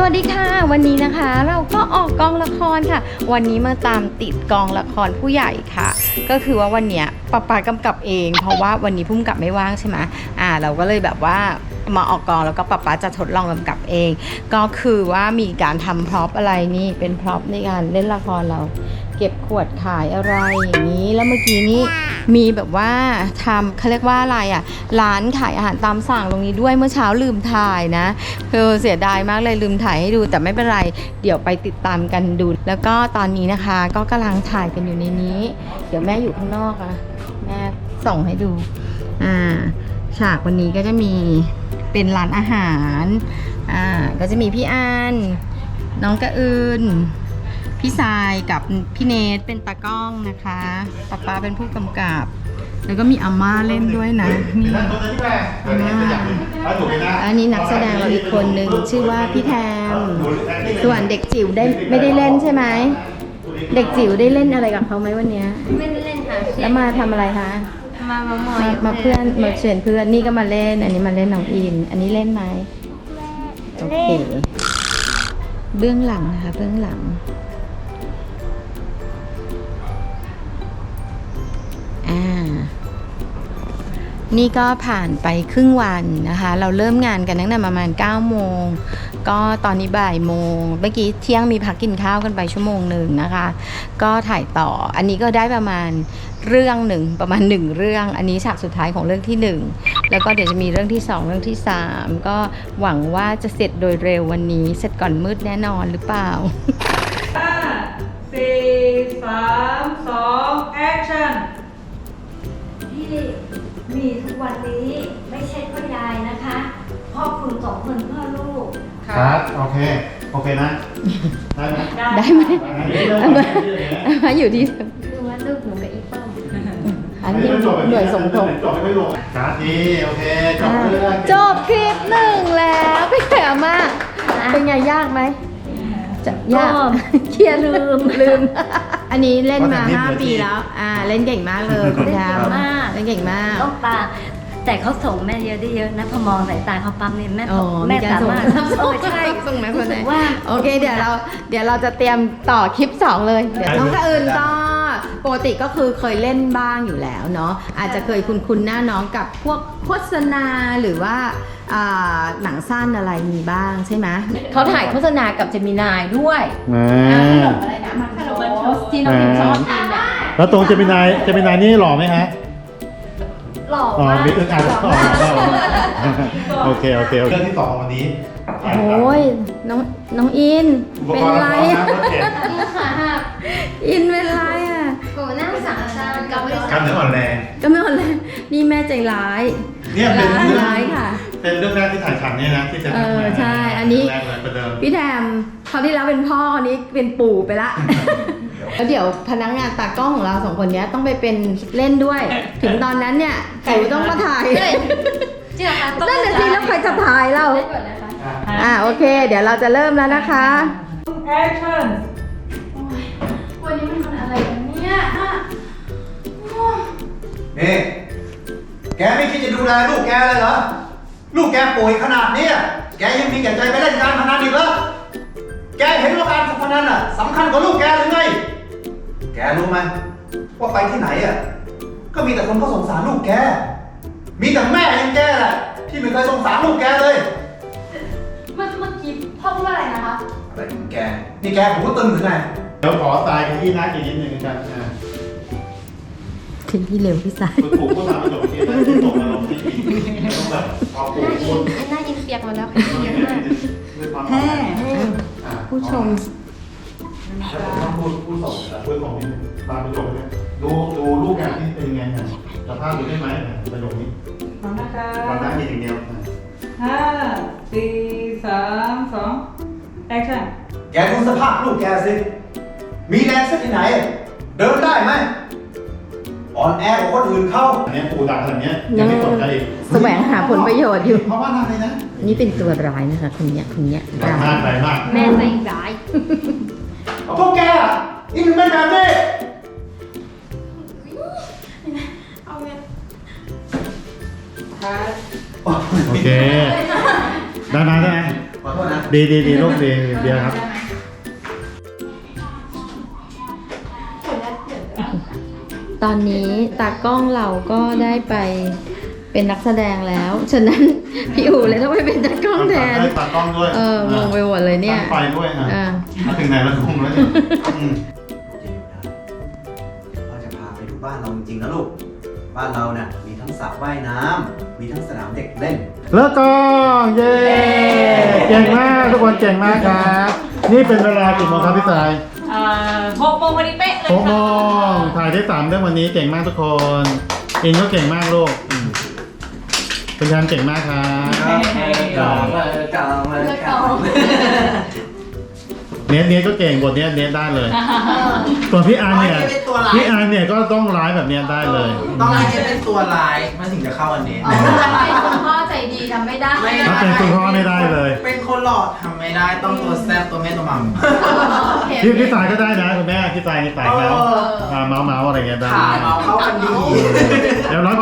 สวัสดีค่ะ วันนี้นะคะเราก็ออกกองละครค่ะ วันนี้มาตามติดกองละครผู้ใหญ่ค่ะ ก็คือว่าวันเนี้ยป๊าป๊ากำกับเอง เพราะว่าวันนี้พุ่มกับไม่ว่างใช่ไหมอ่า เราก็เลยแบบว่ามาออกกองแล้วก็ป๊าป๊าจะทดลองกำกับเอง ก็คือว่ามีการทำพร็อพอะไรนี่เป็นพร็อพในการเล่นละครเรา เก็บขวดขายอะไรอย่างนี้แล้วเมื่อกี้นี้ มีแบบว่าทำเขาเรียกว่าอะไรอะ ร้านขายอาหารตามสั่งตรงนี้ด้วยเมื่อเช้าลืมถ่ายนะคือเสียดายมากเลยลืมถ่ายให้ดู แต่ไม่เป็นไรเดี๋ยวไปติดตามกันดู แล้วก็ตอนนี้นะคะ ก็กำลังถ่ายกันอยู่ในนี้ เดี๋ยวแม่อยู่ข้างนอกอะแม่ส่งให้ดูอ่าฉากวันนี้ก็จะมีเป็นร้านอาหารอ่าก็จะมีพี่อันน้องกระอืน พี่ทรายกับพี่เนทเป็นตากล้องนะคะป๊าป๊าเป็นผู้กำกับ แล้วก็มีอาม่าเล่นด้วยนะนี่อาม่าอันนี้นักแสดงเราอีกคนหนึ่งชื่อว่าพี่แทมส่วนเด็กจิ๋วได้ไม่ได้เล่นใช่ไหมเด็กจิ๋วได้เล่นอะไรกับเขาไหมวันเนี้ยไม่ได้เล่นค่ะแล้วมาทำอะไรคะมามาหมอมายมาเพื่อนมาเชิญเพื่อนนี่ก็มาเล่น อันนี้มาเล่นน้องอิน อันนี้เล่นไหมโอเคเบื้องหลังนะคะเบื้องหลัง อ่านี่ก็ผ่านไปครึ่งวันนะคะ เราเริ่มงานกันตั้งแต่ประมาณ 9 โมง ก็ตอนนี้บ่ายโมง เมื่อกี้เที่ยงมีพักกินข้าวกันไปชั่วโมงหนึ่งนะคะ ก็ถ่ายต่อ อันนี้ก็ได้ประมาณเรื่องหนึ่งประมาณหนึ่งเรื่อง อันนี้ฉากสุดท้ายของเรื่องที่หนึ่งแล้วก็เดี๋ยวจะมีเรื่องที่สองเรื่องที่สามก็หวังว่าจะเสร็จโดยเร็ววันนี้ เสร็จก่อนมืดแน่นอนหรือเปล่าห้าสี่สา ที่มีทุกวันนี้ไม่ใช่เพ่อยายนะคะเพ่อคุณสองคนเพื่อลูกครับ โอเค โอเคนะได้ไหมได้ไหมได้ไหมมาอยู่ที่คือว่าลูกหนูกับอีป้อมอันนี้หน่วยสมทบจบไม่ลงครับนี่โอเคจบเรื่องจบคลิปหนึ่งแล้วเป็นไงอามาเป็นไงยากไหม จะยากเครียดลืมลืม อันนี้เล่นมา5ปีแล้ว อ่า เล่นเก่งมากเลยคุณดาวเล่นเก่งมาก ต้องตา แต่เขาส่งแม่เยอะได้เยอะนะพอมองสายตาเขาปั๊มเนี่ยแม่อ๋อแม่มีการสามารถส่งเออใช่ส่งไหมคนรู้ไหนสึกว่า โอเค เดี๋ยวเรา เดี๋ยวเราจะเตรียมต่อคลิป 2 เลย เดี๋ยวน้องกระอื่นก็ ปกติก็คือเคยเล่นบ้างอยู่แล้วเนาะอาจจะเคยคุ้นคุ้นๆหน้าน้องกับพวกโฆษณาหรือว่าอ่าหนังสั้นอะไรมีบ้างใช่ไหมเขาถ่ายโฆษณากับเจมินายด้วยมาอ่าขนมอะไรนะมันขนมโทสที่น้องพิมชอบกินอะแล้วตรงเจมินายเจมินายนี่หล่อไหมฮะ หล่ออ๋อมากมิดอึ้งอ่านหล่อต่อมากโอเคโอเคเรื่องที่สองวันนี้โอ้ยน้องน้องอินเป็นไรอะขาหักอินเป็นไร กับกล้ามเนื้ออ่อนแรง ก็ไม่เอาเลยนี่แม่ใจร้าย เนี่ยเป็นร้ายเรื่องร้ายค่ะ เป็นเรื่องแรกที่ถ่ายทำเนี่ยนะที่จะเออใช่อันนี้ แรกเลยประเดิม พี่แทมคราวที่แล้วเป็นพ่อคราวนี้เป็นปู่ไปละ แล้วเดี๋ยวพนักงานตากล้องของเราสองคนเนี้ยต้องไปเป็นเล่นด้วย ถึงตอนนั้นเนี่ยจิ๋วต้องมาถ่ายจริงเหรอคะต้องนั่นน่ะสิแล้วใครจะถ่ายเรา เล่นก่อนนะคะ อ่าโอเค เดี๋ยวเราจะเริ่มแล้วนะคะแนี่แกไม่คิดจะดูแลลูกแกเลยเหรอ ลูกแกป่วยขนาดเนี้ยแกยังมีแก่ใจไปเล่นการพนันอีกเหรอ แกเห็นว่าการพนันอะสำคัญกว่าลูกแกหรือไง แกรู้ไหมว่าไปที่ไหนอะ ก็มีแต่คนเขาสงสารลูกแก มีแต่แม่อยังแกแหละที่ไม่เคยสงสารลูกแกเลย เมื่อเมื่อกี้พ่อพูดว่าอะไรนะคะ อะไรของแก นี่แกหูตึงหรือไง เดี๋ยวขอทรายกับพี่นัทอีกนิดนึงกันอ่าถึงพี่เร็วพี่สายคุณปู่ก็ทำประโยชน์ที่ที่ตกมาลงที่ต้องแบบพอปู่หน้าอิพูนดหน้าอินเปียกหมดแล้วค่ะเยอะมากด้วยความอ่อนแรงอ่าผู้ชมแล้วผมต้องพูดพูดส่งแล้วพูดของนิดนึงตามประโยคเนี่ยดูดูรูปแบบที่เป็นยังไงอะสภาพดูได้ไหมอะประโยคนี้พร้อมนะคะเราได้ยินอย่างเดียวอะห้าสี่สามสองแอคชั่นแกดูสภาพลูกแกสิ มีแรงสักที่ไหน เดินได้ไหม อ่อนแอกว่าคนอื่นเขาอันเนี้ยปู่ด่าขนาดเนี้ยยังไม่สนใจอีกแสวงหาผลประโยชน์อยู่ เพราะว่าอะไรนะนี่เป็นตัวร้ายนะคะคนเนี้ยคนเนี้ยแรงมากแรงมากแม่ใจร้ายพวกแกอะนี่มันไม่แบบนี้คัดโอเคได้ไหมได้ไหมขอโทษนะดีดีดีลูกดีเบียร์ครับ ตอนนี้ตากล้องเราก็ได้ไปเป็นนักแสดงแล้ว ฉะนั้น พี่อู๋เลยต้องไปเป็นตากล้องแทน ได้ตากล้องด้วยเอองงไปหมดเลยเนี่ย ตั้งไฟด้วยอะอ่า มาถึงไหนแล้วงงแล้วเนี่ยอืมเราจะพาไปดูบ้านเราจริงๆนะลูก บ้านเราเนี่ยมีทั้งสระว่ายน้ำ มีทั้งสนามเด็กเล่น เลิกกองเย้เก่งมากทุกคนเก่งมากครับ นี่เป็นเวลากี่โมงครับพี่สาย เอ่อหกโมงพอดีเป๊ะเลยหกโมค่ะงถ่ายได้สามเรื่องวันนี้เก่งมากทุกคนอินก็เก่งมากลูกอืมเป็นยันเก่งมากครับกองมากองมากองเนี้ยเนี้ยก็เก่งบทเนี้ยเนี้ยได้เลย ส่วนพี่อาร์เนี่ยไม่เป็นตัวร้ายพี่อาร์เนี่ยก็ต้องร้ายแบบเนี้ยได้เลย ต้องให้เป็นตัวลายมันถึงจะเข้าอันนี้คุณพ่อใจดีทำไม่ได้ ถ้า เป็นคุณพ่อไม่ได้เลย เป็นคนหล่อทำไม่ได้ต้องตัวแซ่บตัวแม่ตัวมัม พี่พี่สายก็ได้นะคุณแม่พี่สายนี่สายเมาส์เอออ่าเมาส์เมาส์อะไรเงี้ยได้ขาเมาเข้ากันดี เดี๋ยวร้อย